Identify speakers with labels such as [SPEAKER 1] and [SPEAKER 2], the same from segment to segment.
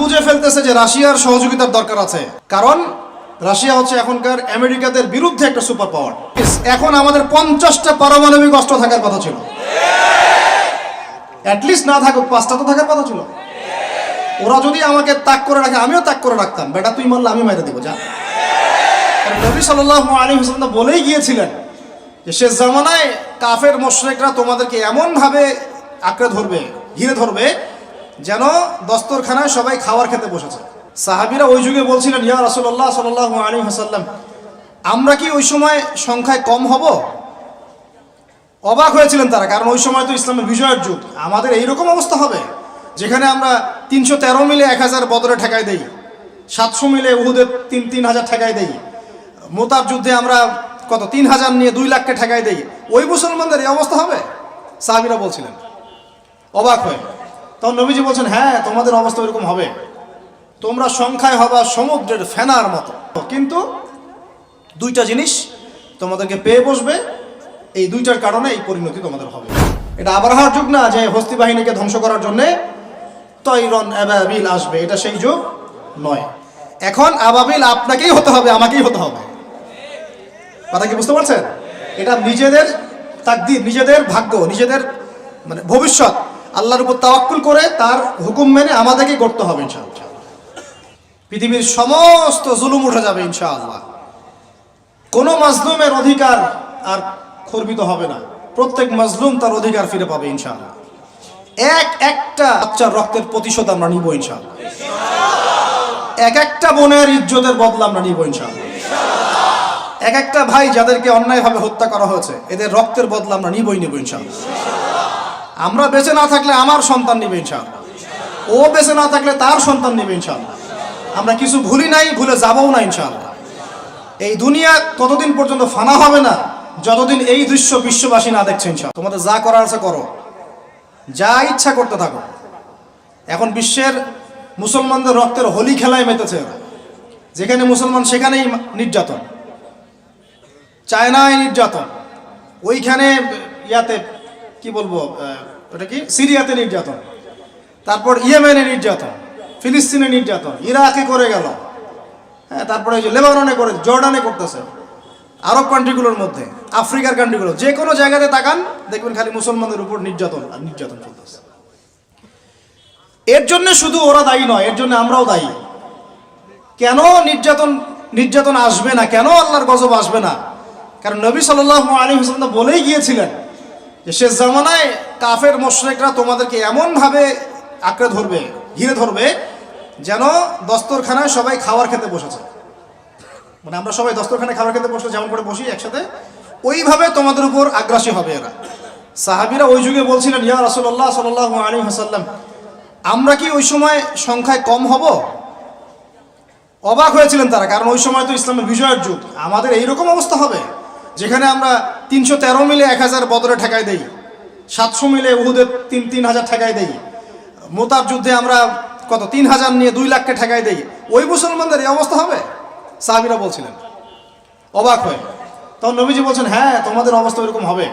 [SPEAKER 1] বুঝে ফেলতেছে যে রাশিয়ার সহযোগিতার দরকার আছে। কারণ রাশিয়া হচ্ছে এখনকার আমেরিকাদের বিরুদ্ধে একটা সুপার পাওয়ার। এখন আমাদের পঞ্চাশটা পারমাণবিক অস্ত্র থাকার কথা ছিল। অ্যাটলিস্ট না থাকুক, পাঁচটা তো থাকার কথা ছিল। ওরা যদি আমাকে তাক করে রাখে, আমিও তাক করে রাখতাম। বেটা, তুই মারলে আমি মেরে দেবো, যা। নবী সাল্লাহ আলী হোসেন তো বলেই গিয়েছিলেন যে শেষ জামানায় কাফের মোশরেকরা তোমাদেরকে এমনভাবে আঁকড়ে ধরবে, ঘিরে ধরবে যেন দস্তরখানায় সবাই খাবার খেতে বসেছে। সাহাবিরা ওই যুগে বলছিলেন, ইয়া রাসুল্লাহ সাল্লাহ আলী হাসাল্লাম আমরা কি ওই সময় সংখ্যায় কম হব? অবাক হয়েছিলেন তারা, কারণ ওই সময় তো ইসলামের বিজয়ের যুগ। আমাদের এইরকম অবস্থা হবে, যেখানে আমরা তিনশো তেরো মিলে এক হাজার বদরে ঠেকাই দেই, সাতশো মিলে উহুদে তিন তিন হাজার ঠেকাই দেই মোতার যুদ্ধে আমরা কত, তিন হাজার নিয়ে দুই লাখকে ঠেকাই দেই। ওই মুসলমানদের এই অবস্থা হবে? সাহাবিরা বলছিলেন। অবাক হয়ে তখন নবীজি বলছেন হ্যাঁ তোমাদের অবস্থা এরকম হবে। তোমরা সংখ্যায় হবা সমুদ্রের ফেনার মতো। কিন্তু দুইটা জিনিস তোমাদেরকে পেয়ে বসবে, এই দুইটার কারণে এই পরিণতি তোমাদের হবে। এটা আবরাহার যুগ না যে হস্তি বাহিনীকে ধ্বংস করার জন্যে তৈরন অ্যাবাবিল আসবে। এটা সেই যুগ নয়। এখন আবাবিল আপনাকেই হতে হবে, আমাকেই হতে হবে। কথা কি বুঝতে পারছেন? এটা নিজেদের তাকদির, নিজেদের ভাগ্য, নিজেদের মানে ভবিষ্যৎ। আল্লাহর উপর তাওয়াক্কুল করে তার হুকুম মেনে আমাদেরকে করতে হবে ইনশাআল্লাহ। পৃথিবীর সমস্ত জুলুম উঠে যাবে ইনশাআল্লাহ। কোনো মাজলুমের অধিকার আর খর্বিত হবে না। প্রত্যেক মাজলুম তার অধিকার ফিরে পাবে ইনশাআল্লাহ। এক একটা বাচ্চার রক্তের প্রতিশোধ আমরা নিব ইনশাআল্লাহ। এক একটা বোনের ইজ্জতের বদলা আমরা নিব ইনশাআল্লাহ। এক একটা ভাই যাদেরকে অন্যায়ভাবে হত্যা করা হয়েছে, এদের রক্তের বদলা আমরা নিবই নিব ইনশাআল্লাহ। আমরা বেঁচে না থাকলে আমার সন্তান নিবে ইনশাআল্লাহ। ও বেঁচে না থাকলে তার সন্তান নিবে ইনশাআল্লাহ। আমরা কিছু ভুলি নাই, ভুলে যাবও না ইনশাআল্লাহ। এই দুনিয়া ততদিন পর্যন্ত ফানা হবে না, যতদিন এই দৃশ্য বিশ্ববাসী না দেখছে ইনশাআল্লাহ। তোমাদের যা করার আছে করো। যা ইচ্ছা করতে থাকো। এখন বিশ্বের মুসলমানদের রক্তের হোলি খেলায় মেতেছে যেখানে মুসলমান সেখানেই নির্যাতন। চায়নায় নির্যাতন। ওইখানে ইয়াতে কি বলব ওটা কি? সিরিয়াতে নির্যাতন। তারপর ইয়েমেনে নির্যাতন, ফিলিস্তিনে নির্যাতন, ইরাকে করে গেল। হ্যাঁ তারপরে ওই যে লেবাননে করে, জর্ডানে করতেছে। আরব কান্ট্রিগুলোর মধ্যে, আফ্রিকার কান্ট্রিগুলো যে কোনো জায়গাতে তাকান, দেখবেন খালি মুসলমানদের উপর নির্যাতন, আর নির্যাতন চলতেছে। এর জন্য শুধু ওরা দায়ী নয়, এর জন্য আমরাও দায়ী। কেন নির্যাতন নির্যাতন আসবে না? কেন আল্লাহর গজব আসবে না? কারণ নবী সাল্লাহ আলী হোসেন তো বলেই গিয়েছিলেন শেষ জামানায় কাফের মোশরেকরা তোমাদেরকে এমনভাবে আঁকড়ে ধরবে, ঘিরে ধরবে, যেন দস্তরখানায় সবাই খাবার খেতে বসেছে। মানে আমরা সবাই দস্তরখানায় খাবার খেতে বসলে যেমন করে বসি একসাথে, ওইভাবে তোমাদের উপর আগ্রাসী হবে এরা। সাহাবিরা ওই যুগে বলছিলেন, ইয়া রাসুল্লাহ সাল্লাহ আলী হাসাল্লাম আমরা কি ওই সময় সংখ্যায় কম হব? অবাক হয়েছিলেন তারা, কারণ ওই সময় তো ইসলামের বিজয়ের যুগ। আমাদের এইরকম অবস্থা হবে? যেখানে আমরা তিনশো তেরো মিলে এক হাজার বদরে ঠেকাই দেই, সাতশো মিলে উহুদে তিন তিন হাজার ঠেকাই দেই। মোতার যুদ্ধে আমরা কত, তিন হাজার নিয়ে দুই লাখকে ঠেকাই দেই। ওই মুসলমানদের এই অবস্থা হবে? সাহাবিরা বলছিলেন। অবাক হয়ে। তখন নবীজি বলছেন হ্যাঁ তোমাদের অবস্থা এরকম হবে।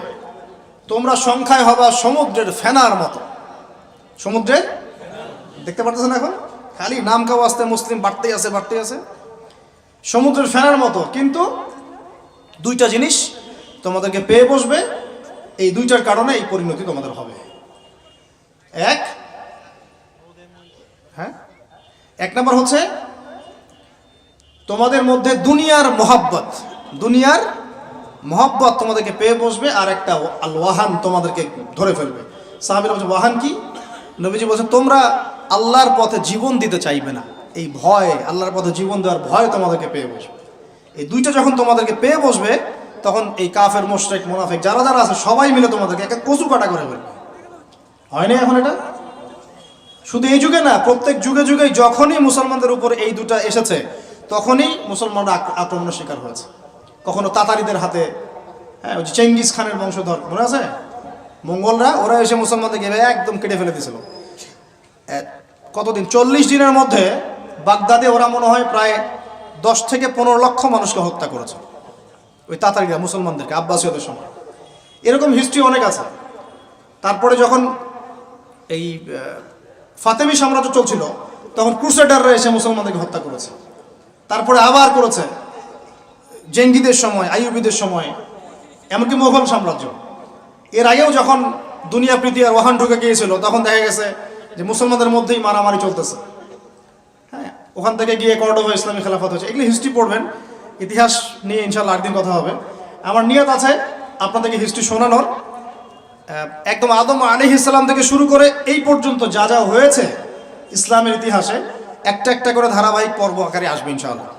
[SPEAKER 1] তোমরা সংখ্যায় হবা সমুদ্রের ফেনার মতো। সমুদ্রে? দেখতে পারতেছেন এখন? খালি নাম কাও আসতে, মুসলিম বাড়তেই আছে বাড়তেই আছে। সমুদ্রের ফেনার মতো, কিন্তু দুইটা জিনিস তোমাদেরকে পেয়ে বসবে। এই দুইটার কারণে এই পরিণতি তোমাদের হবে। এক হ্যাঁ? এক নম্বর হচ্ছে তোমাদের মধ্যে দুনিয়ার মহাব্বত দুনিয়ার মহাব্বত তোমাদেরকে পেয়ে বসবে আর একটা আল ওয়াহান তোমাদেরকে ধরে ফেলবে। সাহাবিরা ওয়াহান কি? নবীজি বলছে, তোমরা আল্লাহর পথে জীবন দিতে চাইবে না। এই ভয়, আল্লাহর পথে জীবন দেওয়ার ভয় তোমাদেরকে পেয়ে বসবে। এই দুইটা যখন তোমাদেরকে পেয়ে বসবে, তখন এই কাফের, মোশরেক, মোনাফেক যারা যারা আছে, সবাই মিলে তোমাদেরকে একটা কচু কাটা করে ফেলবে হয়নি এখন এটা? শুধু এই যুগে না, প্রত্যেক যুগে যুগে যখনই মুসলমানদের উপর এই দুটা এসেছে, তখনই মুসলমানরা আক- আক্রমণের শিকার হয়েছে। কখনো তাতারিদের হাতে হ্যাঁ ওই যে চেঙ্গিস খানের বংশধর, মনে আছে? মঙ্গলরা, ওরা এসে মুসলমানদেরকে একদম কেটে ফেলে দিয়েছিল। কতদিন? চল্লিশ দিনের মধ্যে বাগদাদে ওরা মনে হয় প্রায় দশ থেকে পনেরো লক্ষ মানুষকে হত্যা করেছে। ওই তাতারিরা, মুসলমানদেরকে, আব্বাসীয়দের সময় এরকম হিস্ট্রি অনেক আছে। তারপরে যখন এই ফাতেমি সাম্রাজ্য চলছিল, তখন ক্রুসেডাররা এসে মুসলমানদেরকে হত্যা করেছে। তারপরে আবার করেছে, জেঙ্গিদের সময়, আইয়ুবিদের সময়, এমনকি মোগল সাম্রাজ্য। এর আগেও যখন দুনিয়া প্রীতি আর ওয়াহান ঢুকে গিয়েছিল, তখন দেখা গেছে যে মুসলমানদের মধ্যেই মারামারি চলতেছে। ওখান থেকে গিয়ে কর্ডোভা ইসলামী খেলাফত হয়েছে। এগুলি হিস্ট্রি পড়বেন। ইতিহাস নিয়ে ইনশাল্লাহ একদিন কথা হবে। আমার নিয়ত আছে আপনাদেরকে হিস্ট্রি শোনানোর। একদম আদম আলি ইসলাম থেকে শুরু করে এই পর্যন্ত যা যা হয়েছে ইসলামের ইতিহাসে, একটা একটা করে ধারাবাহিক পর্ব আকারে আসবে ইনশাআল্লাহ।